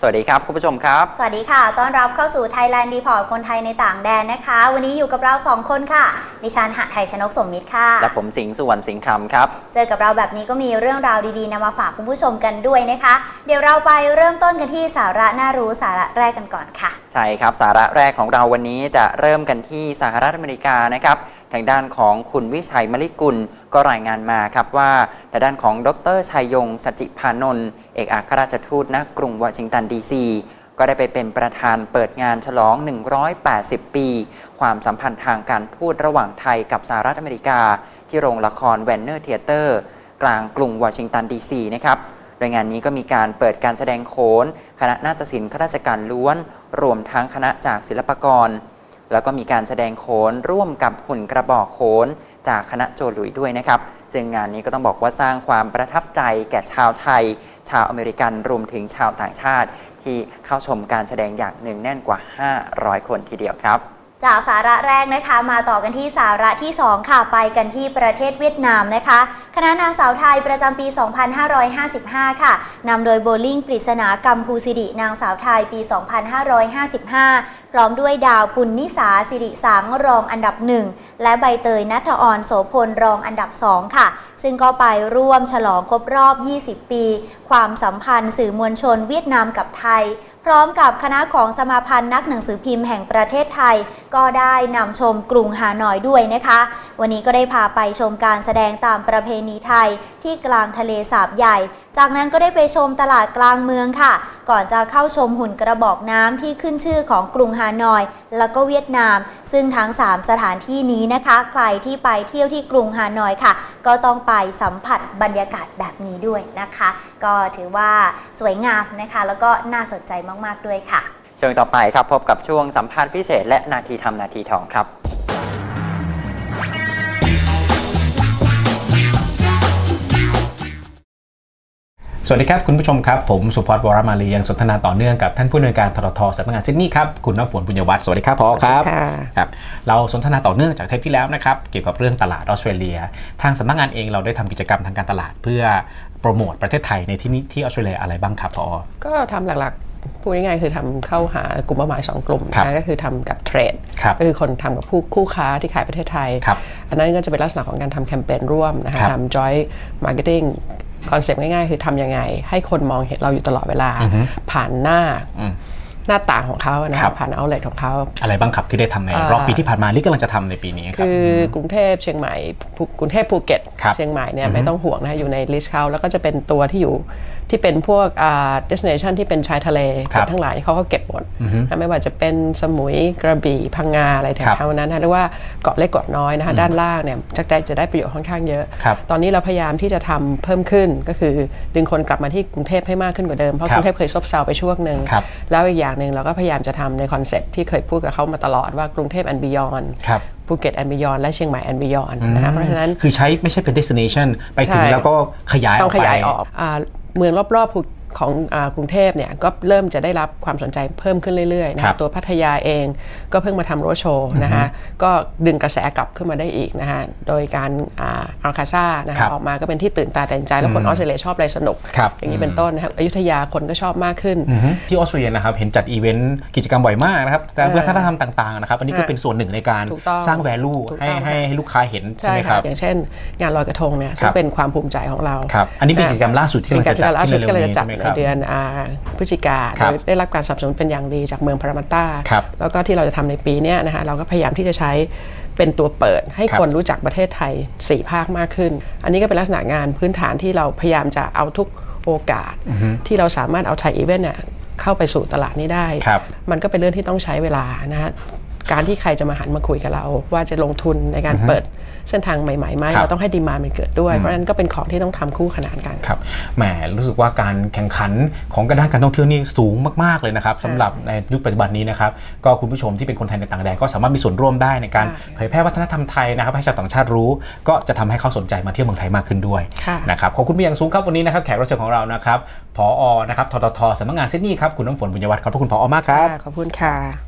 สวัสดีครับคุณผู้ชมครับ สวัสดีค่ะ ต้อนรับเข้าสู่ Thailand Report คนไทยในต่างแดนนะคะ วันนี้อยู่กับเรา 2 คนค่ะ ดิฉันหะไทยชนกสมมิตรค่ะ และผมสิงห์สุวรรณสิงห์คำครับ เจอกับเราแบบนี้ก็มีเรื่องราวดีๆนำมาฝากคุณผู้ชมกันด้วยนะคะ เดี๋ยวเราไปเริ่มต้นกันที่สาระน่ารู้สาระแรกกันก่อนค่ะ ใช่ครับ สาระแรกของเราวันนี้จะเริ่มกันที่สหรัฐอเมริกานะครับ ทางด้านของคุณวิชัยมลิกุล ก็รายงานมาครับว่าทางด้านของดรชัยยงสจิพานนท์เอกอัครราชทูตณกรุงวอชิงตันดีซีก็ได้ไปเป็นประธานเปิดงานฉลอง 180 ปี ความสัมพันธ์ทางการทูตระหว่างไทยกับสหรัฐอเมริกา ที่โรงละครแวนเนอร์เทเตอร์กลางกรุงวอชิงตันดีซีนะครับโดยงานนี้ก็มีการเปิดการแสดงโขน คณะนาฏศิลป์ข้าราชการล้วน รวมทั้งคณะจากศิลปกร แล้วก็มีการแสดงโขนร่วมกับหุ่นกระบอกโขน จากคณะโจลุยด้วยนะครับซึ่งงานนี้ก็ต้องบอกว่าสร้างความประทับใจแก่ชาวไทย ชาวอเมริกันรวมถึงชาวต่างชาติ ที่เข้าชมการแสดงอย่างหนึ่งแน่นกว่า 500 คนทีเดียวครับ จากสาระแรกนะคะมาต่อกันที่สาระที่ 2 ค่ะไปกันที่ประเทศเวียดนามนะคะ คณะนางสาวไทยประจำปี 2555 ค่ะนำโดยโบลิ่งปริศนากัมพูสิรินางสาวไทยปี 2555 พร้อมด้วยดาวปุณนิสาสิริสังรองอันดับหนึ่งและใบเตยนัทออนโสพลรองอันดับ 2 ค่ะ ซึ่งก็ไปร่วมฉลองครบรอบ 20 ปี ความสัมพันธ์สื่อมวลชนเวียดนามกับไทย ร้อมกับคณะของสมาพันธ์นักหนังสือพิมพ์แห่งประเทศไทย ก็ได้นำชมกรุงฮานอยด้วยนะคะ วันนี้ก็ได้พาไปชมการแสดงตามประเพณีไทยที่กลางทะเลสาบใหญ่ จากนั้นก็ได้ไปชมตลาดกลางเมืองค่ะ ก่อนจะเข้าชมหุ่นกระบอกน้ำที่ขึ้นชื่อของกรุงฮานอย แล้วก็เวียดนาม ซึ่งทั้ง 3 สถานที่นี้นะคะ ใครที่ไปเที่ยวที่กรุงฮานอยค่ะ ก็ต้องไปสัมผัสบรรยากาศแบบนี้ด้วยนะคะ ก็ถือว่าสวยงามนะคะ แล้วก็น่าสนใจมากๆ ด้วยค่ะช่วงต่อไปครับพบกับช่วงสัมภาษณ์พิเศษ และนาทีทำนาทีทองครับ สวัสดีครับคุณผู้ชมครับผมสุพจน์วรมาลียังสนทนาต่อเนื่องกับท่านผู้อำนวยการทรทสำนักงานซิดนีย์ครับคุณน้ำฝนบุญยวัฒน์สวัสดีครับพอครับค่ะครับเราสนทนาต่อเนื่องจากเทปที่แล้วนะครับเกี่ยวกับเรื่องตลาดออสเตรเลีย ทางสำนักงานเองเราได้ทำกิจกรรมทางการตลาดเพื่อโปรโมทประเทศไทยในที่นี้ที่ออสเตรเลียอะไรบ้างครับพอ ก็ทำหลักๆ พูดง่ายๆคือทำเข้าหากลุ่มเป้าหมาย 2 กลุ่มครับนะก็คือทำกับเทรดครับก็คือคนทำกับผู้คู่ค้าที่ขายประเทศไทยครับอันนั้นก็จะเป็นลักษณะของการทำแคมเปญร่วมนะคะครับทำ joint marketing คอนเซปต์ง่ายๆ คือทำยังไง ให้คนมองเห็นเราอยู่ตลอดเวลาอือฮึผ่านหน้าอืมหน้าต่างของเขานะครัคะบผ่าน outlet ของเขา อะไรบ้างครับที่ได้ทำในอ่ารอบปีที่ผ่านมาหรือกำลังจะทำในปีนี้ครับคือกรุงเทพเชียงใหม่ภูกรุงเทพภูเก็ตครับเชียงใหม่เนี่ยอือฮึไม่ต้องห่วงนะอยู่ในลิสต์เขาแล้วก็จะเป็นตัวที่อยู่ ที่เป็นพวกอ่า destination ที่เป็นชายทะเลครับทั้งหลายเขาก็เก็บหมดอือฮึนะไม่ว่าจะเป็นสมุยกระบี่พังงาอะไรแถครับวๆนั้นนะเรียกว่าเกาะเล็กเกาะน้อยนะคะด้านล่างเนี่ยจะได้จะได้ประโยชน์ค่อนข้างเยอะครับตอนนี้เราพยายามที่จะทำเพิ่มขึ้นก็คือดึงคนกลับมาที่กรุงเทพให้มากขึ้นกว่าเดิม เพราะครับกรุงเทพเคยซบเซาไปช่วงหนึ่งครับแล้วอีกอย่างหนึ่งเราก็พยายามจะทำในคอนเซ็ปต์ที่เคยพูดกับเขามาตลอดว่ากรุงเทพ and beyond ครับภูเก็ตแอนด์บิยอนและเชียงใหม่แอนด์บิยอนนะคะเพราะฉะนั้นคือใช้ไม่ใช่เป็น destination ไปถึงใช่แล้วก็ขยายอต้อองกขไป เมืองรอบๆภู ของอากรุงเทพเนี่ยก็เริ่มจะได้รับความสนใจเพิ่มขึ้นเรื่อยๆนะครัคะบตัวพัทยาเองก็เพิ่งมาทำโรดโชว์นะคะก็ดึงกระแสกลับขึ้นมาได้อีกนะคะโดยการอัลคาซ่านะครัคะบออกมาก็เป็นที่ตื่นตาแต่งใจแล้วคนออสเตรเลียชอบอะไรสนุกครับอย่างนี้เป็นต้นนะครับอยุธยาคนก็ชอบมากขึ้นอือฮึที่ออสเตรเลียนะครับเห็นจัดอีเวนต์กิจกรรมบ่อยมากนะครับแต่วัฒนธรรมต่างๆนะครับอันนี้ก็เป็นส่วนหนึ่งในการถูกต้องสร้าง value ถูกให้ต้องให้ค่ะให้ลูกค้าเห็นใช่ใช่ไหมคค่ะรับอย่างเช่น งานลอยกระทงเนี่ยครัซึ่บงเป็นความภูมิใจของเราครับอันนี้เป็นกิจกรรมล่าสุดที่เป็นกำลังการจะที่จัดเราล่าขึ้นสุดเร็วๆนี้ใช่ไหมก็เลยจะจัดในครับเดือนอ่าพฤศจิกาครับโดยได้รับการสนับสนุนเป็นอย่างดีจากเมืองพารามาต้าครับแล้วก็ที่เราจะทำในปีเนี้ยนะคะเราก็พยายามที่จะใช้เป็นตัวเปิดให้ครับคนรู้จักประเทศไทย 4 ภาคมากขึ้น อันนี้ก็เป็นลักษณะงานพื้นฐานที่เราพยายามจะเอาทุกโอกาส ที่เราสามารถเอาไทยอีเวนต์เนี่ยเข้าไปสู่ตลาดนี้ได้ครับมันก็เป็นเรื่องที่ต้องใช้เวลานะฮะ การที่ใครจะมาหันมาคุยกับเรา ว่าจะลงทุนในการเปิดเส้นทางใหม่ๆไหมครับเราต้องให้ดีมามันเกิดด้วย เพราะฉะนั้นก็เป็นของที่ต้องทำคู่ขนานกันครับแหมรู้สึกว่าการแข่งขันของกระด้านการท่องเที่ยวนี่สูงมากๆเลยนะครับสำหรับในยุคปัจจุบันนี้นะครับก็คุณผู้ชมที่เป็นคนไทยในต่างแดนก็สามารถมีส่วนร่วมได้ในการค่ะเผยแพร่วัฒนธรรมไทยนะครับให้ชาวต่างชาติรู้ ก็จะทำให้เขาสนใจมาเที่ยวเมืองไทยมากขึ้นด้วยค่ะนะครับขอบคุณเป็นอย่างสูงครับวันนี้นะครับแขกรับเชิญของเรานะครับผอนะครับทททสำนักงานซิดนีย์ครับคุณน้ำฝนบุญยวัฒน์ขอบพระคุณผอมากครับค่ะขอบคุณค่ะ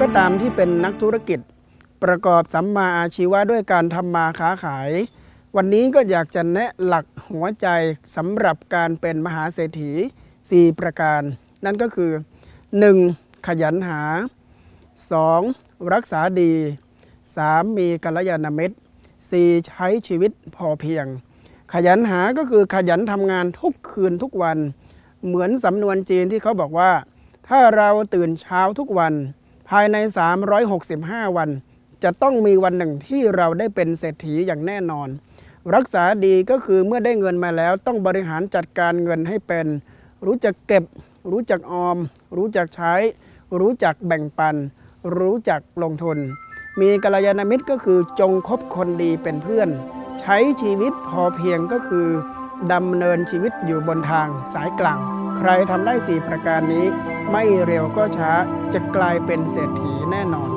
ก็ตามที่เป็นนักธุรกิจ ประกอบสัมมาอาชีวะด้วยการทำมาค้าขาย วันนี้ก็อยากจะแนะหลักหัวใจสำหรับการเป็นมหาเศรษฐี 4 ประการ นั่นก็คือ 1. ขยันหา 2. รักษาดี 3. มีกัลยาณมิตร 4. ใช้ชีวิตพอเพียง ขยันหาก็คือขยันทำงานทุกคืนทุกวัน เหมือนสำนวนจีนที่เขาบอกว่า ถ้าเราตื่นเช้าทุกวัน ภายใน 365 วัน จะต้องมีวันหนึ่งที่เราได้เป็นเศรษฐีอย่างแน่นอน รักษาดีก็คือเมื่อได้เงินมาแล้วต้องบริหารจัดการเงินให้เป็น รู้จักเก็บ รู้จักออม รู้จักใช้ รู้จักแบ่งปัน รู้จักลงทุน มีกัลยาณมิตรก็คือจงคบคนดีเป็นเพื่อน ใช้ชีวิตพอเพียงก็คือดำเนินชีวิตอยู่บนทางสายกลาง ใครทำได้ 4 ประการนี้ ไม่เร็วก็ช้าจะกลายเป็นเศรษฐีแน่นอน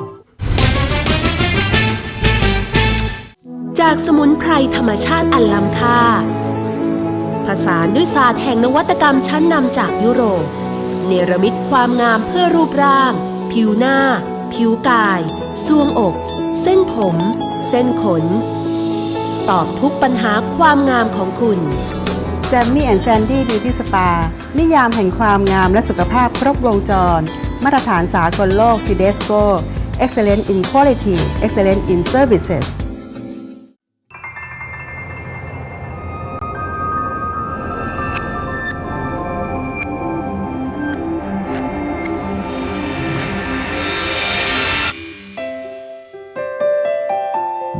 จากสมุนไพรธรรมชาติอันล้ำค่า ผสานด้วยศาสตร์แห่งนวัตกรรมชั้นนำจากยุโรป เนรมิตความงามเพื่อรูปร่าง ผิวหน้า ผิวกายซวงอก เส้นผม เส้นขน ตอบทุกปัญหาความงามของคุณ แซมมี่แอนด์แซนดี้บิวตี้สปา นิยามแห่งความงามและสุขภาพครบวงจร มาตรฐานสากลโลกซีเดสโก Excellent in Quality Excellent in Services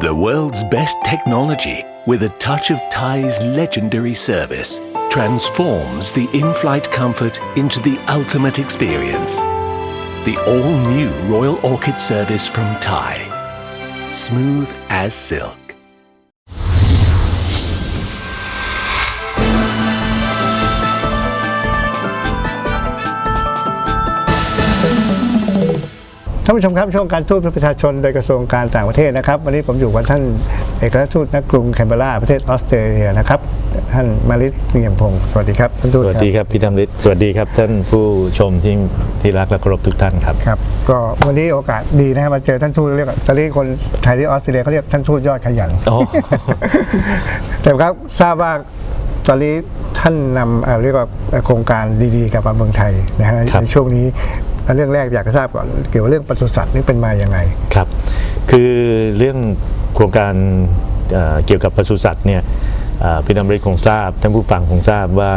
The world's best technology with a touch of Thai's legendary service, transforms the in flight comfort into the ultimate experience. The all new Royal Orchid service from Thai. Smooth as silk. ท่านผู้ชมครับช่วงการทูตเพื่อประชาชนโดยกระทรวงการต่างประเทศนะครับ วันนี้ผมอยู่กับท่าน เอกอัครราชทูตณกรุงแคนเบราประเทศออสเตรเลียนะครับ ท่านมาริสสิงห์พงศ์สวัสดีครับท่านทูตสวัสดีครับพี่ธรรมฤทธิ์สวัสดีครับท่านผู้ชมที่ที่รักและเคารพทุกท่านครับครับ ก็วันนี้โอกาสดีนะครับมาเจอท่านทูตเรียกตอนนี้คนไทยที่ออสเตรเลียเขาเรียกท่านทูตยอดขยันอ๋อแต่ครับทราบว่าตอนนี้ท่านนำเอ่อเรียกว่าโครงการดีๆกลับมาเมืองไทยนะฮะครับในช่วงนี้เรื่องแรกอยากจะทราบก่อนเกี่ยวกับเรื่องปศุสัตว์นี่เป็นมาอย่างไงครับ คือเรื่องโครงการเอ่อเกี่ยวกับปศุสัตว์เนี่ยเอ่อพี่ธรรมฤทธิ์คงทราบท่านผู้ฟังคงทราบว่า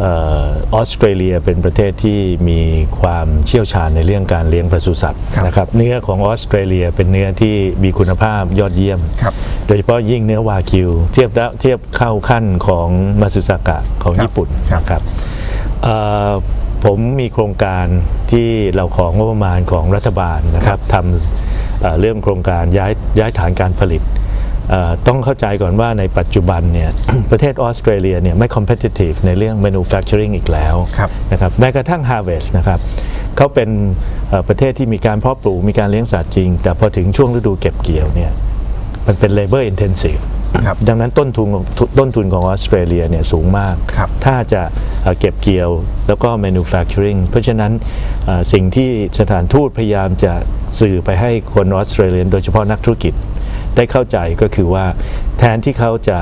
เออออสเตรเลียเป็นประเทศที่มีความเชี่ยวชาญในเรื่องการเลี้ยงปศุสัตว์ครับนะครับเนื้อของออสเตรเลียเป็นเนื้อที่มีคุณภาพยอดเยี่ยมครับโดยเฉพาะยิ่งเนื้อวากิว เทียบแล้วเทียบเข้าขั้นของมาซึซากะของครับญี่ปุ่นครับนะครับเอ่อผมมีโครงการที่เราของงบประมาณของรัฐบาลนะครับทำ เอ่อเรื่องโครงการย้ายย้ายฐานการผลิตเอ่อต้องเข้าใจก่อนว่าในปัจจุบันเนี่ยประเทศออสเตรเลียเนี่ยไม่ competitive ในเรื่อง manufacturing อีกแล้วครับนะครับแม้กระทั่ง harvest นะครับเขาเป็นเอ่อประเทศที่มีการเพาะปลูกมีการเลี้ยงสัตว์จริง แต่พอถึงช่วงฤดูเก็บเกี่ยวเนี่ยมันเป็น labor intensive ครับ ดังนั้นต้นทุนของต้นทุนของออสเตรเลียเนี่ยสูงมากครับถ้าจะเอ่อเก็บเกี่ยวแล้วก็ manufacturing เพราะฉะนั้นเอ่อสิ่งที่สถานทูตพยายามจะสื่อไปให้คนออสเตรเลียโดยเฉพาะนักธุรกิจได้เข้าใจก็คือว่าแทนที่เขาจะ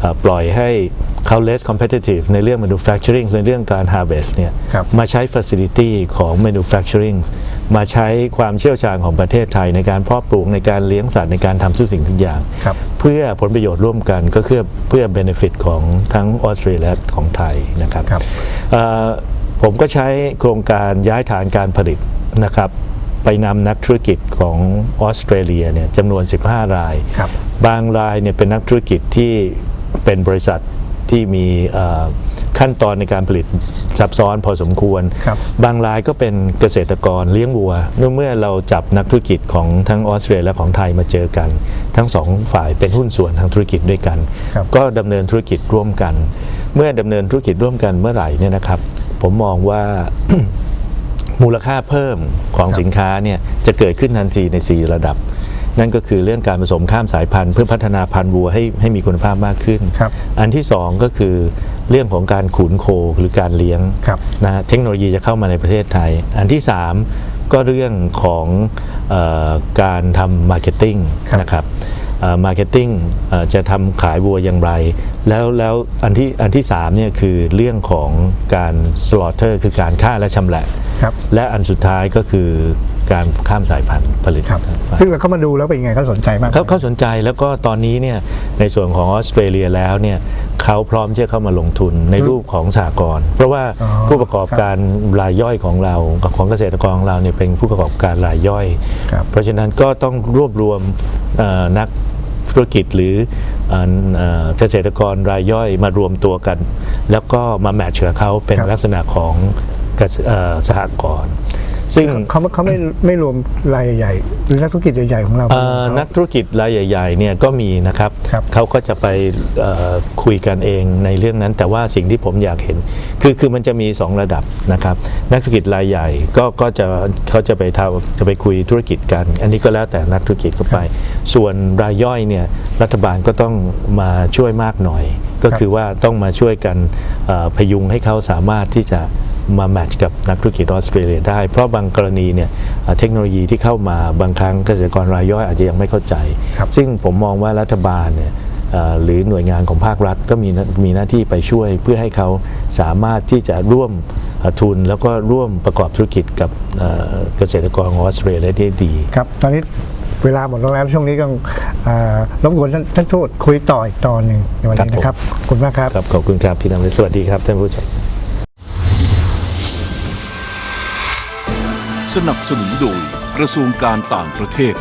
เอ่อปล่อยให้เขา less competitive ในเรื่อง manufacturing ในเรื่องการ harvest เนี่ยครับมาใช้ facility ของ manufacturing มาใช้ความเชี่ยวชาญของประเทศไทย ในการเพาะปลูกในการเลี้ยงสัตว์ในการทำทุกสิ่งทุกอย่าง ครับ เพื่อผลประโยชน์ร่วมกันก็เพื่อเพื่อ benefit ของทั้งออสเตรเลียและของไทยนะครับครับ เอ่อผมก็ใช้โครงการย้ายฐานการผลิตนะครับไปนำนักธุรกิจของออสเตรเลียเนี่ยจำนวน 15 ราย ครับ บางรายเนี่ยเป็นนักธุรกิจที่เป็นบริษัทที่มีเอ่อขั้นตอนในการผลิต ซับซ้อนพอสมควรครับบางรายก็เป็นเกษตรกรเลี้ยงวัว เมื่อเมื่อเราจับนักธุรกิจของทั้งออสเตรเลียและของไทยมาเจอกัน ทั้งสองฝ่ายเป็นหุ้นส่วนทางธุรกิจด้วยกัน ครับ ก็ดำเนินธุรกิจร่วมกัน เมื่อดำเนินธุรกิจร่วมกันเมื่อไหร่เนี่ยนะครับ ผมมองว่า มูลค่าเพิ่มของสินค้าเนี่ยจะเกิดขึ้นทันทีใน 4 ระดับ นั่นก็คือเรื่องการผสมข้ามสายพันธุ์เพื่อพัฒนาพันธุ์วัวให้ให้มีคุณภาพมากขึ้น ครับ อันที่2ก็คือ เรื่องของการขุนโคหรือการเลี้ยงครับนะฮะเทคโนโลยีจะเข้ามาในประเทศไทย อันที่ 3 ก็เรื่องของเออการทำมาร์เก็ตติ้งครับนะครับมาร์เก็ตติ้งจะทำขายวัวอย่างไร แล้วแล้วอันที่อันที่3เนี่ยคือเรื่องของการสลอเตอร์คือการฆ่าและชำแหละครับและอันสุดท้ายก็คือการข้ามสายพันธุ์ผลิตครับซึ่งเราเข้ามาดูแล้วเป็นยังไงเขาสนใจมากเขาเขาสนใจแล้วก็ตอนนี้เนี่ยในส่วนของออสเตรเลียแล้วเนี่ย เขาพร้อมที่จะเข้ามาลงทุนในรูปของสหกรณ์เพราะว่าอ๋อผู้ประกอบการรายย่อยของเราของเกษตรกรของเราเนี่ยเป็นผู้ประกอบการรายย่อยครับเพราะฉะนั้นก็ต้องรวบรวมเอ่อนักธุรกิจหรือเอ่อเอ่อเกษตรกรรายย่อยมารวมตัวกัน แล้วก็มาแมทช์กับเขาเป็นครับลักษณะของเกษเอ่อสหกรณ์ ซึ่งเขาเขาไม่ไม่รวมรายใหญ่ๆหรือนักธุรกิจใหญ่ๆของเราเอ่อนักธุรกิจรายใหญ่ๆเนี่ยก็มีนะครับครับเขาก็จะไปเอ่อคุยกันเองในเรื่องนั้น แต่ว่าสิ่งที่ผมอยากเห็น คือคือมันจะมี 2 ระดับนะครับ นักธุรกิจรายใหญ่ก็ก็จะเขาจะไปทำจะไปคุยธุรกิจกัน อันนี้ก็แล้วแต่นักธุรกิจก็ไป ส่วนรายย่อยเนี่ยรัฐบาลก็ต้องมาช่วยมากหน่อย ก็คือว่าต้องมาช่วยกันเอ่อพยุงให้เขาสามารถที่จะ มาแมทช์กับนักธุรกิจออสเตรเลียได้ เพราะบางกรณีเนี่ยเอ่อเทคโนโลยีที่เข้ามาบางครั้งเกษตรกรรายย่อยอาจจะยังไม่เข้าใจครับซึ่งผมมองว่ารัฐบาลเนี่ยเอ่อหรือหน่วยงานของภาครัฐก็มีหน้ามีหน้าที่ไปช่วยเพื่อให้เขาสามารถที่จะร่วมเอ่อทุนแล้วก็ร่วมประกอบธุรกิจกับเอ่อเกษตรกรของออสเตรเลียได้ดีครับตอนนี้เวลาหมดลงแล้วช่วงนี้ก็อ่ารบกวนท่านท่านทูตคุยต่ออีกตอนหนึ่งในวันนี้ครับผมนะครับขอบคุณมากครับครับขอบคุณครับพี่นำเลยสวัสดีครับท่านผู้ชม สนับสนุนโดยกระทรวงการต่างประเทศ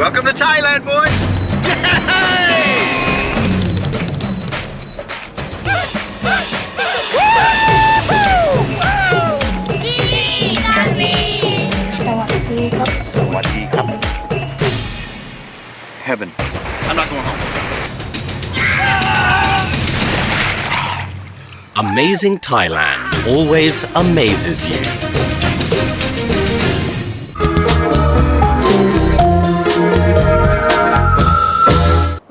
Welcome to Thailand, boys! Amazing Thailand always amazes you.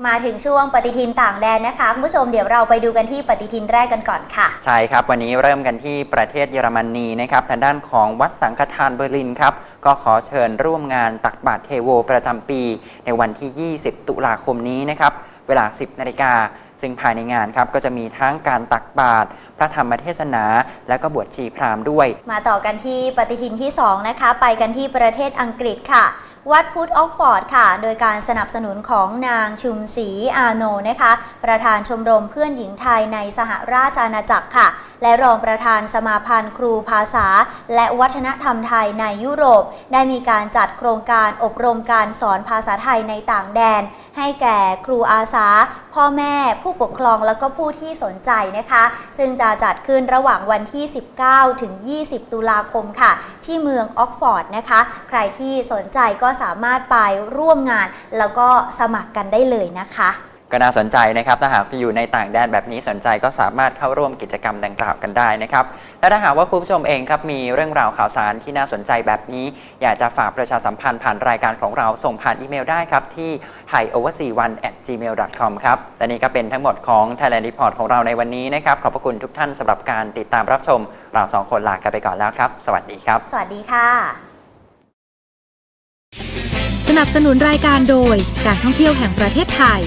มาถึงช่วงปฏิทินต่างแดนนะคะคุณผู้ชมเดี๋ยวเราไปดูกันที่ปฏิทินแรกกันก่อนค่ะ ใช่ครับ วันนี้เริ่มกันที่ประเทศเยอรมนีนะครับทางด้านของวัดสังฆทานเบอร์ลินครับ ก็ขอเชิญร่วมงานตักบาตรเทโวประจำปี ในวันที่ 20 ตุลาคมนี้นะครับ เวลา 10นาฬิกา ซึ่งภายในงานครับก็จะมีทั้งการตักบาตรพระธรรมเทศนา และก็บวชชีพราหมณ์ด้วย มาต่อกันที่ปฏิทินที่ 2 นะคะ ไปกันที่ประเทศอังกฤษค่ะ วัดพุทธออกฟอร์ดค่ะ โดยการสนับสนุนของนางชุมศรีอาโนนะคะ ประธานชมรมเพื่อนหญิงไทยในสหราชอาณาจักรค่ะ และรองประธานสมาพันธ์ครูภาษา และวัฒนธรรมไทยในยุโรป ได้มีการจัดโครงการอบรมการสอนภาษาไทยในต่างแดน ให้แก่ครูอาสา พ่อแม่ ผู้ปกครองแล้วก็ผู้ที่สนใจนะคะ ซึ่งจะจัดขึ้นระหว่างวันที่ 19 ถึง 20 ตุลาคมค่ะ ที่เมืองออกฟอร์ดนะคะ ใครที่สนใจก็สามารถไปร่วมงาน แล้วก็สมัครกันได้เลยนะคะ ก็น่าสนใจนะครับถ้าหากอยู่ในต่างแดนแบบนี้สนใจก็สามารถเข้าร่วมกิจกรรมดังกล่าวกันได้นะครับและถ้าหากว่าคุณผู้ชมเองครับมีเรื่องราวข่าวสารที่น่าสนใจแบบนี้ อยากจะฝากประชาสัมพันธ์ผ่านรายการของเราส่งผ่านอีเมลได้ครับ ที่ thaioverc1 gmail com ครับและนี่ก็เป็นทั้งหมดของ Thailand Report ของเราในวันนี้นะครับ ขอบพระคุณทุกท่านสำหรับการติดตามรับชม เราสองคนลากันไปก่อนแล้วครับ สวัสดีครับ สวัสดีค่ะ สนับสนุนรายการโดยการท่องเที่ยวแห่งประเทศไทย